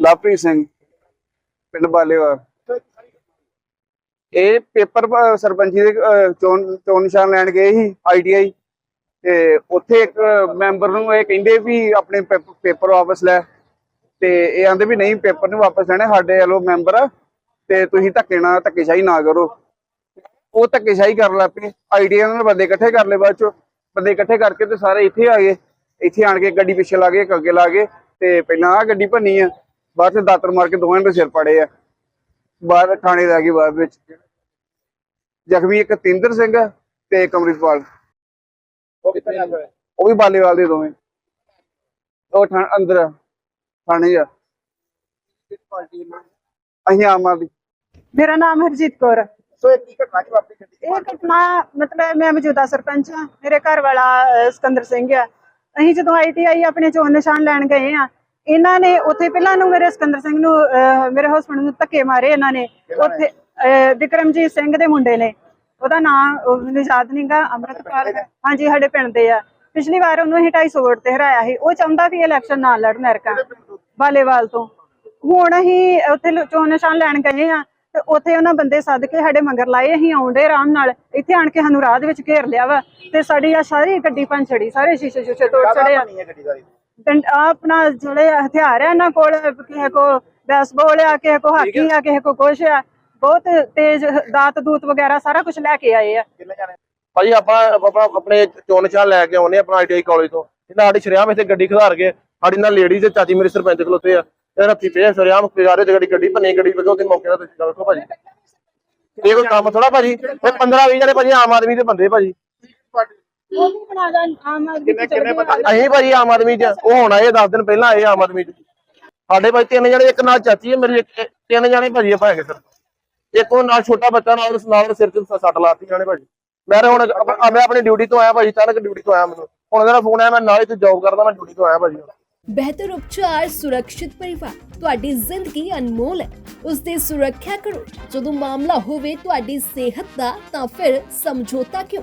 ਲਵਪ੍ਰੀਤ ਸਿੰਘ, ਪਿੰਡ ਬਾਲੇਵਾਲ। ਇਹ ਪੇਪਰ ਸਰਪੰਚੀ ਦੇ ਚੋਣ ਚੋਣ ਨਿਸ਼ਾਨ ਲੈਣ ਗਏ ਸੀ ਆਈਟੀਆਈ ਤੇ ਉੱਥੇ ਇੱਕ ਮੈਂਬਰ ਨੂੰ ਇਹ ਕਹਿੰਦੇ ਵੀ ਆਪਣੇ ਪੇਪਰ ਵਾਪਸ ਲੈ। ਤੇ ਇਹ ਆਂਦੇ ਵੀ ਨਹੀਂ, ਪੇਪਰ ਨੂੰ ਵਾਪਸ ਲੈਣੇ, ਸਾਡੇ ਵੱਲੋਂ ਮੈਂਬਰ। ਆ ਤੇ ਤੁਸੀਂ ਧੱਕੇ ਨਾਲ, ਧੱਕੇਸ਼ਾਹੀ ਨਾ ਕਰੋ। ਉਹ ਧੱਕੇਸ਼ਾਹੀ ਕਰਨ ਲੱਗ ਪਏ। ਆਈਡੀਆ ਨਾਲ ਬੰਦੇ ਇਕੱਠੇ ਕਰ ਲਏ ਬਾਅਦ ਚੋਂ। ਬੰਦੇ ਇਕੱਠੇ ਕਰਕੇ ਤੇ ਸਾਰੇ ਇੱਥੇ ਆ ਗਏ। ਇੱਥੇ ਆਣ ਕੇ ਗੱਡੀ ਪਿੱਛੇ ਲਾ ਗਏ, ਇੱਕ ਅੱਗੇ ਲਾ ਗਏ। ਤੇ ਪਹਿਲਾਂ ਆ ਗੱਡੀ ਭੰਨੀ ਆ। ਬਾਅਦ ਚ ਦਾਤਰ ਮਾਰ ਕੇ ਦੋਵਾਂ ਦੇ ਸਿਰ ਪੜੇ ਆ। ਬਾਹਰ ਥਾਣੇ ਲੈ ਗਏ ਬਾਅਦ ਵਿੱਚ। ਜ਼ਖਮੀ ਇੱਕ ਤਿੰਦਰ ਸਿੰਘ ਤੇ ਇੱਕ ਅੰਮ੍ਰਿਤਪਾਲ। ਉਹ ਕਿੱਥੇ ਜਾਂਦਾ ਹੈ ਉਹ ਵੀ ਬਾਲੇਵਾਲ ਦੇ ਦੋਵੇਂ। ਉਹ ਥਾਂ ਅੰਦਰ ਥਾਣੇ ਆ। ਅਸੀਂ ਆਮ ਆਦਮੀ। ਮੇਰਾ ਨਾਮ ਹਰਜੀਤ ਕੌਰ ਹੈ। ਸੋ ਇਹ ਕੀ ਘਟਨਾ ਕਿ ਵਾਪਰੀ ਇਹ ਘਟਨਾ ਮਤਲਬ ਮੈਂ ਮੌਜੂਦਾ ਸਰਪੰਚ ਹਾਂ ਮੇਰੇ ਘਰ ਵਾਲਾ ਅਹ, ਸਿਕੰਦਰ ਸਿੰਘ ਆ। ਅਸੀਂ ਜਦੋਂ ਆਈਟੀਆਈ ਆਪਣੇ ਚੋਣ ਨਿਸ਼ਾਨ ਲੈਣ ਗਏ ਆ ਇਹਨਾਂ ਨੇ ਉੱਥੇ ਪਹਿਲਾਂ ਨੂੰ ਮੇਰੇ ਸਿਕੰਦਰ ਸਿੰਘ ਨੂੰ ਮੇਰੇ ਹਸਬੰਡ ਨੂੰ ਧੱਕੇ ਮਾਰੇ ਇਹਨਾਂ ਨੇ। ਉੱਥੇ ਵਿਕਰਮਜੀਤ ਸਿੰਘ ਦੇ ਮੁੰਡੇ ਨੇ। ਉਹਦਾ ਨਾਮ ਮੈਨੂੰ ਯਾਦ ਨਹੀਂਗਾ ਅੰਮ੍ਰਿਤਪਾਲ ਹਾਂਜੀ ਸਾਡੇ ਪਿੰਡ ਦੇ ਆ। ਪਿਛਲੀ ਵਾਰ ਉਹਨੂੰ ਅਸੀਂ 250 ਵੋਟ ਤੇ ਹਰਾਇਆ ਸੀ। ਉਹ ਚਾਹੁੰਦਾ ਵੀ ਇਲੈਕਸ਼ਨ ਨਾ ਲੜਨ ਐਰਕਾ ਬਾਲੇਵਾਲ ਤੋਂ। ਹੁਣ ਅਸੀਂ ਉੱਥੇ ਚੋਣ ਨਿਸ਼ਾਨ ਲੈਣ ਗਏ ਆ ਤੇ ਉੱਥੇ ਉਹਨਾਂ ਬੰਦੇ ਸੱਦ ਕੇ ਸਾਡੇ ਮੰਗਰ ਲਾਏ। ਅਸੀਂ ਆਉਂਦੇ ਆਰਾਮ ਨਾਲ। ਇੱਥੇ ਆਣ ਕੇ ਸਾਨੂੰ ਰਾਹ ਦੇ ਵਿੱਚ ਘੇਰ ਲਿਆ ਵਾ ਤੇ ਸਾਡੀ ਆ ਸਾਰੀ ਗੱਡੀ ਪੰਨ ਛੜੀ ਸਾਰੇ ਸ਼ੀਸ਼ੇ ਸ਼ੂਸ਼ੇ ਤੋੜ ਛੜੇ ਆ। ਹੈ ਆਪਣਾ ਜਿਹੜੇ ਹਥਿਆਰ ਆ ਇਹਨਾਂ ਕੋਲ ਕਿਸੇ ਕੋ ਬੈਸਬਾਲ ਆ ਕਿਸੇ ਕੋ ਹਾਕੀ ਆ। ਕਿਸੇ ਕੋ ਕੁਛ ਆ। ਬਹੁਤ ਤੇਜ਼ ਦਾਤ ਦੂਤ ਵਗੈਰਾ ਸਾਰਾ ਕੁਝ ਲੈ ਕੇ ਆਏ ਆ। ਭਾਜੀ ਆਪਾਂ ਆਪਾਂ ਆਪਣੇ ਚੋਣ ਨਿਸ਼ਾਨ ਲੈ ਕੇ ਆਉਨੇ ਆਪਣਾ ਆਈਟੀਆਈ ਕਾਲਜ ਤੋਂ। ਇਹਨਾਂ ਸਾਡੀ ਸ਼ਰਿਆਮ ਇੱਥੇ ਗੱਡੀ ਖਿਲਾਰ ਕੇ ਸਾਡੀ ਨਾਲ ਲੇਡੀਜ਼ ਤੇ ਚਾਚੀ ਮੇਰੇ ਸਰਪੰਚ ਖਲੋਤੇ ਆ। ਤੇ ਰੱਖੀ ਪਏ ਸ਼ਰਿਆਮ ਪਿਆਰੇ ਤੇ ਗੱਡੀ ਗੱਡੀ ਭੰਨੀ ਗੱਡੀ ਵਜੋਂ ਤੇ ਮੌਕੇ ਦਾ ਤੁਸੀਂ ਕਰੋ ਭਾਜੀ। ਇਹ ਕੋਈ ਕੰਮ ਥੋੜਾ ਭਾਜੀ? ਇਹ 15 20 ਜਣੇ ਭਾਜੀ ਆਮ ਆਦਮੀ ਦੇ ਬੰਦੇ ਭਾਜੀ। ਉਹ ਵੀ ਬਣਾ ਦਾ ਆਮ ਆਦਮੀ ਕਿੰਨੇ ਕਿੰਨੇ ਬੰਦੇ ਅਸੀਂ ਭਾਜੀ ਆਮ ਆਦਮੀ ਚ ਉਹ ਹੁਣ ਆਏ 10 ਦਿਨ ਪਹਿਲਾਂ ਆਏ ਆਮ ਆਦਮੀ ਚ। ਸਾਡੇ ਭਾਈ ਤਿੰਨ ਜਣੇ ਇੱਕ ਨਾਲ ਚਾਚੀ ਹੈ ਮੇਰੀ ਇੱਕ- ਤਿੰਨ ਜਣੇ ਭਾਜੀ ਆਪਾਂ ਹੈਗੇ ਸਰ। ਇੱਕ ਉਹ ਨਾਲ ਛੋਟਾ ਬੱਚਾ ਨਾਲ ਉਸ ਨਾਲ ਸਿਰ ਤੇ ਸੱਟ ਲਾਤੀ ਜਾਣੇ ਭਾਜੀ। ਮੈਂ ਹੁਣ ਮੈਂ ਆਪਣੀ ਡਿਊਟੀ ਤੋਂ ਆਇਆ ਭਾਜੀ ਅਚਾਨਕ ਡਿਊਟੀ ਤੋਂ ਆਇਆ ਮੈਨੂੰ। ਹੁਣ ਉਹਦਾ ਫੋਨ ਆਇਆ ਮੈਂ ਨਾਲ ਹੀ ਤੇ ਜੌਬ ਕਰਦਾ ਮੈਂ ਡਿਊਟੀ ਤੋਂ ਆਇਆ ਭਾਜੀ। ਬਿਹਤਰ ਉਪਚਾਰ ਸੁਰੱਖਿਅਤ ਪਰਿਵਾਰ ਤੁਹਾਡੀ ਜ਼ਿੰਦਗੀ ਅਨਮੋਲ ਹੈ। ਉਸ ਦੀ ਸੁਰੱਖਿਆ ਕਰੋ। ਜਦੋਂ ਮਾਮਲਾ ਹੋਵੇ ਤੁਹਾਡੀ ਸਿਹਤ ਦਾ ਤਾਂ ਫਿਰ ਸਮਝੌਤਾ ਕਿਉਂ?